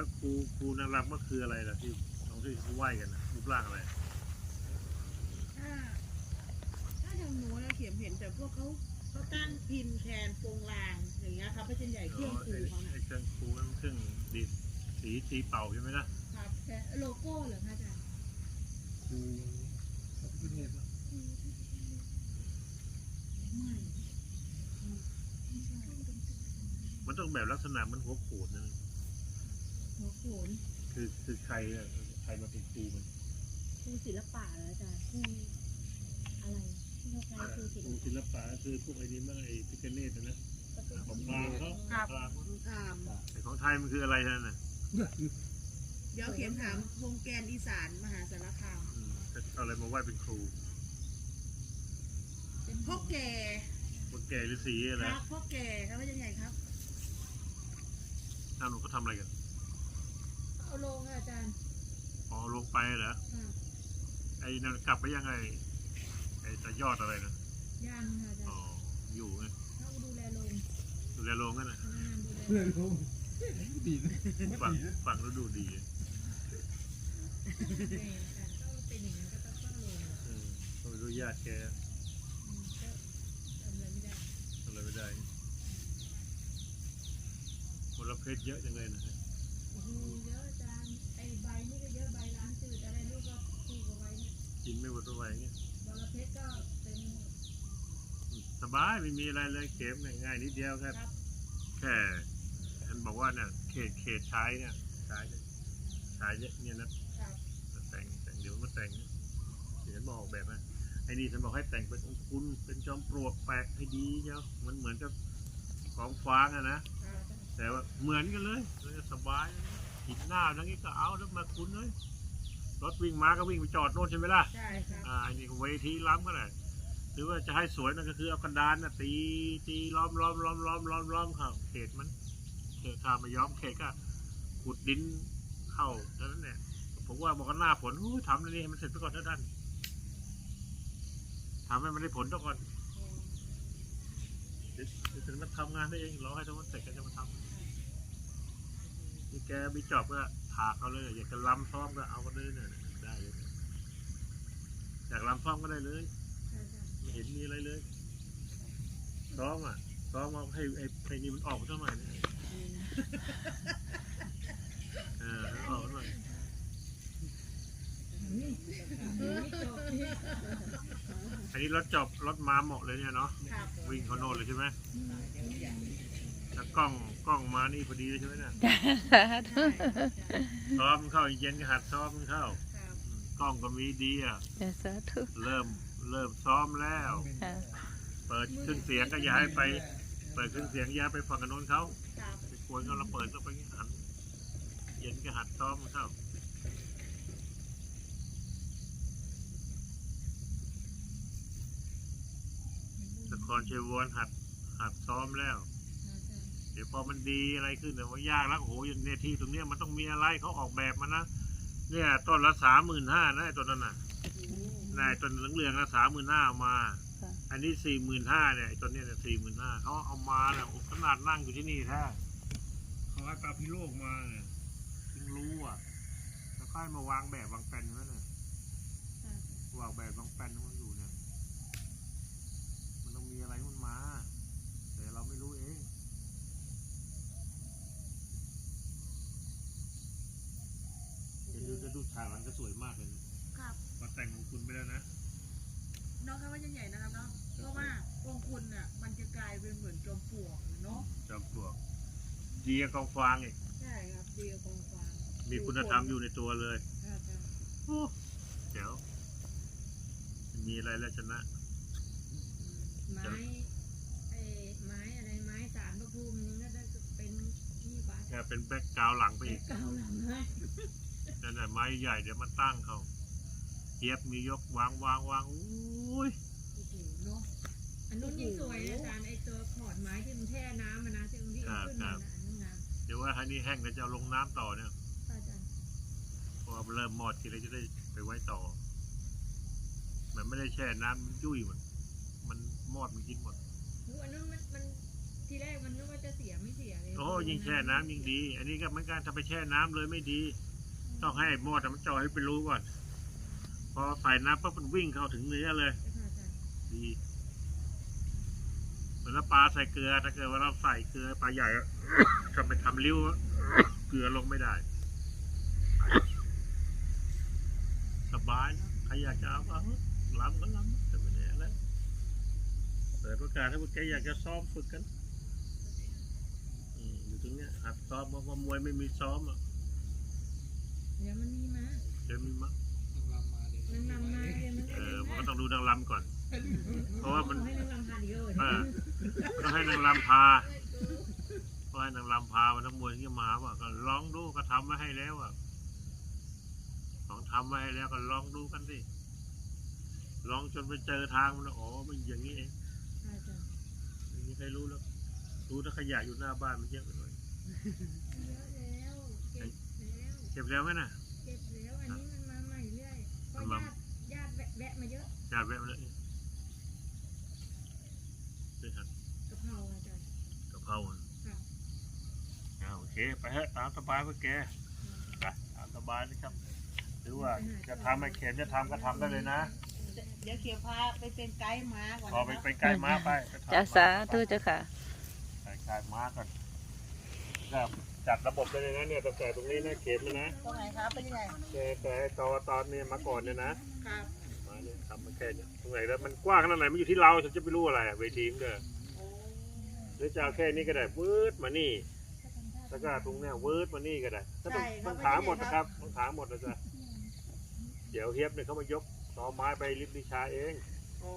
แล้วครูครูนางรำก็คืออะไรล่ะที่น้องที่เขาไหว้กันนะรูปร่างอะไรถ้าถ้าทางโน้นนะเขียมเห็นแต่พวกเขาเขาตั้งพินแทนโปรงลางอย่างเงี้ยครับพระจันใหญ่เครื่องครูเขาไอ้นะเครื่องครูนั่นเครื่องดีดสีตีเป่าใช่ไหมล่ะครับแต่โลโก้เหรอคะอาจารย์ครูพระพิฆเนศปะไม่มันต้องแบบลักษณะเหมันหัวโขนนั่น หัวโขนคือคือใครอะใครมาเป็นครูมันครูศิลปะเหรออาจารย์ครูอะไรที่เขาคล้ายครูศิคลรูปะศิลปะก็คือพวกไอ้นี้มั่งไอ้พิกเนตนะก็เป็นของกลางเขาของกลางถามไอ้ของไทยมันคืออะไรนั่นน่ะเดี๋ยวเขียนถามวงแกนอีสานมหาสารคามอืมจะเอาอะไรมาไหว้เป็นครูเป็นพ่อแก่คนแก่หรือสีอะไรครับพ่อแก่ครับพระจันใหญ่ครับ น้าหนูเขาทำอะไรกัน เอาลงค่ะอาจารย์อ๋อลงไปเหรอค่ะไอ้นั่นกลับไปยังไงไอ้ตะยอดอะไรนะย่างค่ะอาจารอ๋อย์อยู่ไงเขาดูแลลงดูแลโรงกันนะพนักงานดูแลเพื่อนลงดีนะฟังฟังแล้วดูดีแม่ค่ะก็เป็นอย่างนั้นก็ต้องต้องลงเออเขาไม่รู้ญาติแกอืมก็ทำอะไรไม่ได้ทำอะไรไม่ได้มลเพชเยอะจังเลยนะฮะโอ้โหเยอะ นี่ก็เยอะใบล้างจืดอะไรลูกก็คู่กับใบเนี่ยกินไม่หมดตัวไวอย่างเงี้ยบอระเพ็ดก็เป็นอืมสบายไม่มีอะไรเลยเข็มเนี่ยง่ายนิดเดียวครับ ครับแค่ท่านบอกว่าเนี่ยเขตเขตใช้เนี่ยใช้ใช้เนี่ยนะ ครับแต่งแต่งเดี๋ยวมาแต่งเดี๋ยวฉันบอกแบบนะไอ้นี่ฉันบอกให้แต่งเป็นองค์คุณเป็นจอมปลวกแปลกให้ดีเนาะมันเหมือนกับของฟางอะนะครับแต่ว่าเหมือนกันเลยเลยสบาย หินหน้าทั้งนี้ก็เอาแล้วมาคุณเลยรถวิ่งมาก็วิ่งไปจอดโน่นใช่ไหมล่ะใช่ครับอ่าอันนี้ก็เวทีล้ำก็ได้หรือว่าจะให้สวยนั่นก็คือเอากระดานน่ะตีตีล้อมล้อมล้อมล้อมล้อมล้อมเข้าเขตมันเขตทามาย้อมเขตก็ขุดดินเข้าเท่านั้นเนี่ยผมว่าบอกว่าหน้าฝนอู้ทำอันนี้ให้มันเสร็จไปก่อนเท่านั้นทำให้มันได้ผลซะก่อนเดี๋ยวเดี๋ยวถึงมันทำงานได้เองรอให้ทั้งมันเสร็จก็จะมาทำ นี่แกมีจอบก็ถากเอาเลยอยากจะลำซ้อมก็เอาก็เลยเนี่ยได้เลยอยากลำซ้อมก็ได้เลยใช่ใช่ไม่เห็นมีอะไรเลยซ้อมอะซ้อมเอาให้ไอ้ไอ้นี่มันออกมาสักหน่อยเนี่ยเออให้ออกมาหน่อยอันนี้รถจอบรถม้าเหมาะเลยเนี่ยเนาะครับวิ่งเขาโน่นเลยใช่ไหมแล้ว กล้องกล้องมานี่พอดีเลยใช่ไหมเนี่ยใช่ใช่ซ้อมเข้าเย็นก็หัดซ้อมเข้าครับอืมกล้องก็มีดีอะเดี๋ยวสาธุเริ่มเริ่มซ้อมแล้วค่ะเปิดขึ้นเสียงก็อย่าให้ไป เปิดขึ้นเสียงอย่าไปฟังกันโน้นเขาครับไปกวนเขาเราเปิดก็ไปหันเย็นก็หัดซ้อมเข้านครชัยวนหัดหัดซ้อมแล้ว เดี๋ยวพอมันดีอะไรขึ้นเนี่ยว่ายากแล้วโอ้โหอย่างเนี่ยที่ตรงเนี้ยมันต้องมีอะไรเขาออกแบบมานะเนี่ยต้นละสามหมื่นห้านะไอ้ต้นนั้นน่ะนายต้นเหลืองๆนะสามหมื่นห้าเอามา อันนี้สี่หมื่นห้าเนี่ยไอ้ต้นเนี้ยสี่หมื่นห้าเขาเอามาเนี่ยโอ้ขนาดนั่งอยู่ที่นี่แท้เขาให้ปลาพิโลกมาเนี่ยเพิ่งรู้อะแล้วก็ให้มาวางแบบวางแปลนไว้เนี่ยวางแบบวางแปลนมันอยู่เนี่ยมันต้องมีอะไรมันมา แต่เราไม่รู้เอง เดี๋ยวดูจะดูฉากหลังก็สวยมากเลยนะครับพอแต่งของคุณไปแล้วนะน้องครับว่าจะใหญ่นะครับเนาะเพราะว่าองค์คุณน่ะมันจะกลายเป็นเหมือนจอมปลวกเนาะจอมปลวกดีกับกองฟางอีกใช่ครับดีกว่ากองฟาง มีคุณธรรมอยู่ในตัวเลยครับครับเดี๋ยวมีอะไรแล้วชนะไม้ไอ้ไม้อะไรไม้สารพระภูมินี่ก็ได้เป็นนี่กว่าแค่เป็นแบ็กกราวด์หลังไปอีกเก้าหลังให้ นั่นแหละไม้ใหญ่เดี๋ยวมันตั้งเขาเทียบมียกวางวางวางอุ้ยโอ้โหเนาะอันนู้นยิ่งสวยนะอาจารย์ไอ้ตัวขอดไม้ที่มันแช่น้ำมันนะที่มันที่เอาขึ้นมาน่ะอันนั้นงามเดี๋ยวว่าให้นี่แห้งแล้วจะเอาลงน้ำต่อเนี่ยค่ะอาจารย์พอเริ่มหมดทีเราจะได้ไปไว้ต่อ มันไม่ได้แช่น้ำมันยุ่ยหมดมันมอดมันกินหมดหูอันนู้นมันมันทีแรกมันนึกว่าจะเสียไม่เสียเลยโอ้ยิ่งแช่น้ำยิ่งดี อันนี้ก็เหมือนกันถ้าไปแช่น้ำเลยไม่ดี ต้องให้หมอดมันจ่อให้ไปรู้ก่อน พอใส่น้ำปั๊บมันวิ่งเข้าถึงเนื้อเลย ดีเหมือนเราปลาใส่เกลือถ้าเกิดว่าเราใส่เกลือปลาใหญ่อะไปทำริ้วเกลือลงไม่ได้ สบายแล้วใครอยากจะเอาก็เอาล้ำก็ล้ำจะไม่ได้อะไรเปิดโอกาสให้พวกแกอยากจะซ้อมฝึกกันอยู่ตรงเนี้ยหัดซ้อมเพราะว่ามวยไม่มีซ้อมอะ เดี๋ยวมันมีมาจะมีมั้งลำมาเดี๋ยวมันนำมาเดี๋ยวมันเออมันก็ต้องดูนางรำก่อน เพราะว่ามันขอให้นางรำพาดีเออเออก็ให้นางรำพาก็ให้นางรำพาวันนักมวยที่มาว่าก็ลองดูก็ทำไว้ให้แล้วอะของทำไว้ให้แล้วก็ลองดูกันสิ ลองจนไปเจอทางมันแล้วอ๋อ มันอย่างนี้เองใช่จ้ะไม่มีใครรู้แล้ว รู้ถ้าขยะอยู่หน้าบ้านมันเยอะไปหน่อย เก็บแล้วไหมน่ะเก็บแล้วอันนี้มันมาใหม่เรื่อยเพราะมันญามาติญาติแวะแวะมาเยอะจาดแวะมาเลยนี่ครับกะเพราอาจารย์กะเพราอะค่ะอ่าโอเค ไปเถอะตามสบายพวกแกไปตามสบายนะครับ หรือว่าจะทำไอ้เข็มจะทำก็ทำได้เลยนะเดี๋ยวเขียวพาไปเป็นไกด์ม้าก่อนพอไปไปใกล้ม้าไปไปทำจ้าสาธุเจ้าค่ะ ไปใกล้ม้าก่อนก็ จัดระบบเลยนะเนี่ยตั้งแต่ตรงนี้นะเข็มนะตรงไหนครับเป็นยังไงแต่แต่ให้ตอตอนเนี่ยมาก่อนเนี่ยนะครับมาเนี่ยทำมาแค่เนี่ยตรงไหนแล้วมันกว้างขนาดไหนมันอยู่ที่เราฉันจะไปรู้อะไรอะเวทีมันเด้อโอ้หรือจะเอาแค่นี้ก็ได้วืดมานี่แล้วก็ตรงเนี้ยวืดมานี่ก็ได้ก็ต้องต้องถามหมดนะครับต้องถามหมดนะจ๊ะเดี๋ยวเฮียบเนี่ยเขามายกต่อไม้ไปริบนิชาเองโอ้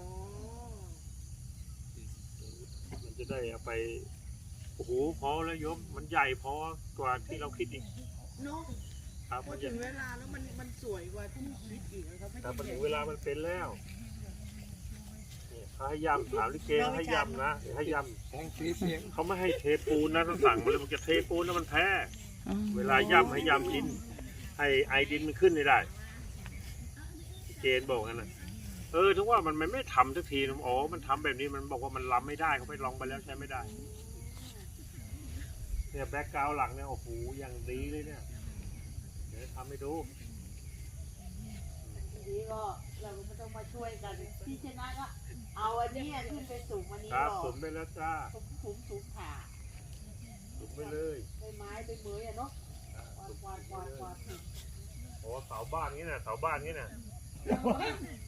มันจะได้เอาไปโอ้โหพอแล้วโยมมันใหญ่พอกว่าที่เราคิดอีกเนาะครับพอมันถึจะงเวลาแล้วมันมันสวยกว่าที่คิดอีกนะครับไม่แต่ใช่มันใหถึญ่งเวลามันเป็นแล้วเนี่ยเขาให้ยำถามลิเกเขาให้ยำนะให้ยแทงสีเสียงำเขาไม่ให้เทปูนนะต้องสั่งมาเลยมันจะเทปูนแล้วมันแพ้เวลาย่ำให้ย่ำดิน ให้ไอดินมันขึ้นไม่ได้ เจนบอกงั้นนะเออถึงว่ามันไม่ไม่ทำสักทีนะอ๋อมันทำแบบนี้มันบอกว่ามันล้ำไม่ได้เขาไปลองไปแล้วใช้ไม่ได้ เนี่ยแบ็กกราวหลังเนี่ยโอ้โหอย่างดีเลยเนี่ย เดี๋ยวทำให้ดู ทีนี้ก็เราก็ต้องมาช่วยกันพี่ชนะก็เอาอันเนี้ยขึ้นไปสูงวันนี้ครับก่อสนมไปแล้วจ้าสูงสูงสูงขาสุมไปเลยใบไม้ใบเมยอะเนาะอะกวาดสุมกวาดไปกวาดเลกวายดถึงโอ้เสาบ้านนี้น่ะเสาบ้านนี้น่ะ เ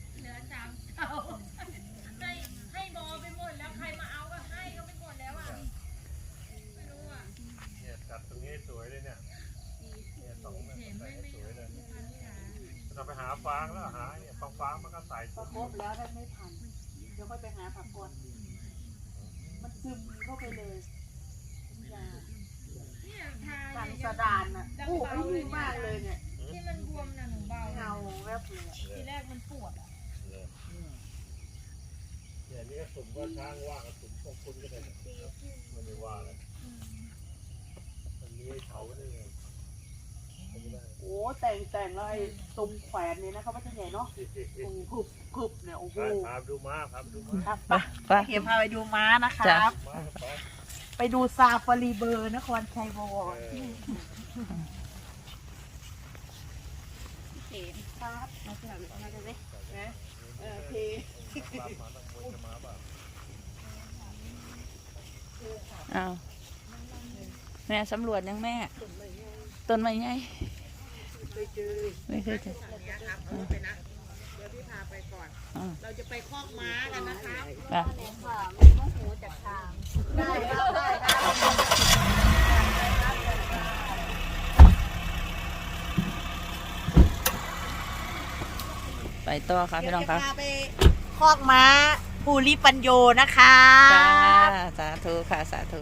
ครบแล้วถ้าไม่ทันเดี๋ยวค่อยไปหาผักก่อนมันซึมเข้าไปเลยอย่าเนี่ยทาสันเนี่ยสดานอะโอ้ยดีมากเลยเนี่ยที่มันบวมน่ะหนูเบาเงาแวบเลยอะทีแรกมันปวดอะเนี่ยนี่ก็สุ่มก็ช้างว่ากับสุ่มพวกคุณก็ได้เนี่ยมันไม่ว่าเลยมันมีให้เขาได้ไงเขาไม่ได้ โอ้แต่งแต่งแล้วไอ้ตรงแขวนเนี่ยนะครับว่าจะใหญ่เนาะตรงผึบผึบเนี่ยโอ้โหพาพาดูม้าพาดูม้าครับไปไป เขียนพาไปดูม้านะคจ้ะ รับม้าก็ไปไปดูซาฟารีเบอร์นครชัยวอเอร์อเขียนครับมาสลับมาเลยนะเออโอเครับมาต้องมวยจะมาเปล่าอ้าวแม่สำรวจยังแม่ต้นไม้ไง ไปเจอไม่เคยเจอฝั่งนี้ครับเอาไปนะเดี๋ยวพี่พาไปก่อน อ่า เราจะไปคอกม้ากันนะคะไปได้ครับได้ได้ไปต่อค่ะพี่น้องเดี๋ค่ะยวจะพาไปคอกม้าภูริปัญโยนะคะ จ้าสาธุค่ะสาธุ